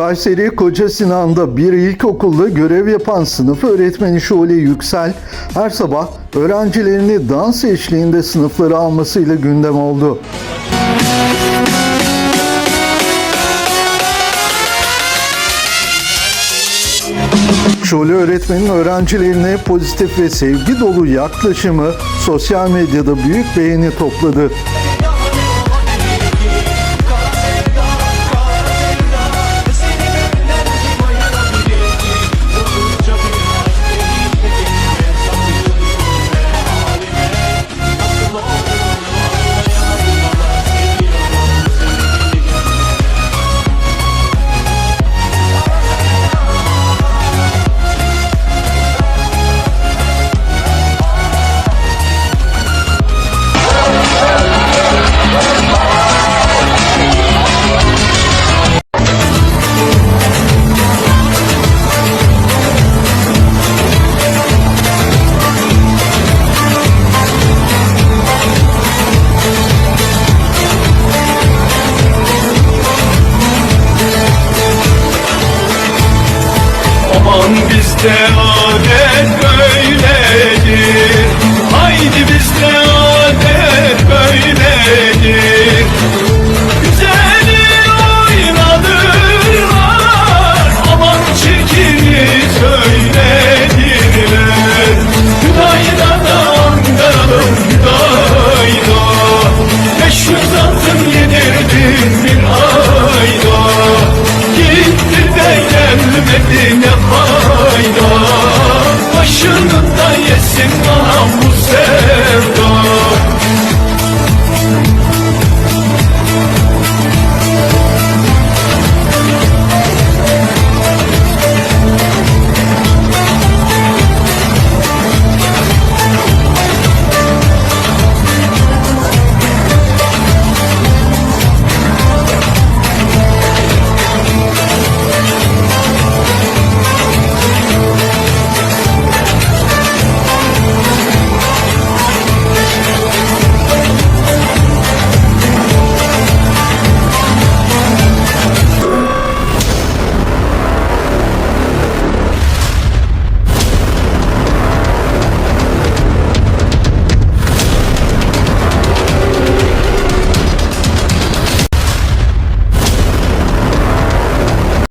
Kayseri Koca Sinan'da bir ilkokulda görev yapan sınıf öğretmeni Şule Yüksel her sabah öğrencilerini dans eşliğinde sınıfları almasıyla gündem oldu. Şule öğretmenin öğrencilerine pozitif ve sevgi dolu yaklaşımı sosyal medyada büyük beğeni topladı. Aman bizde adet böyledir. Haydi bizde adet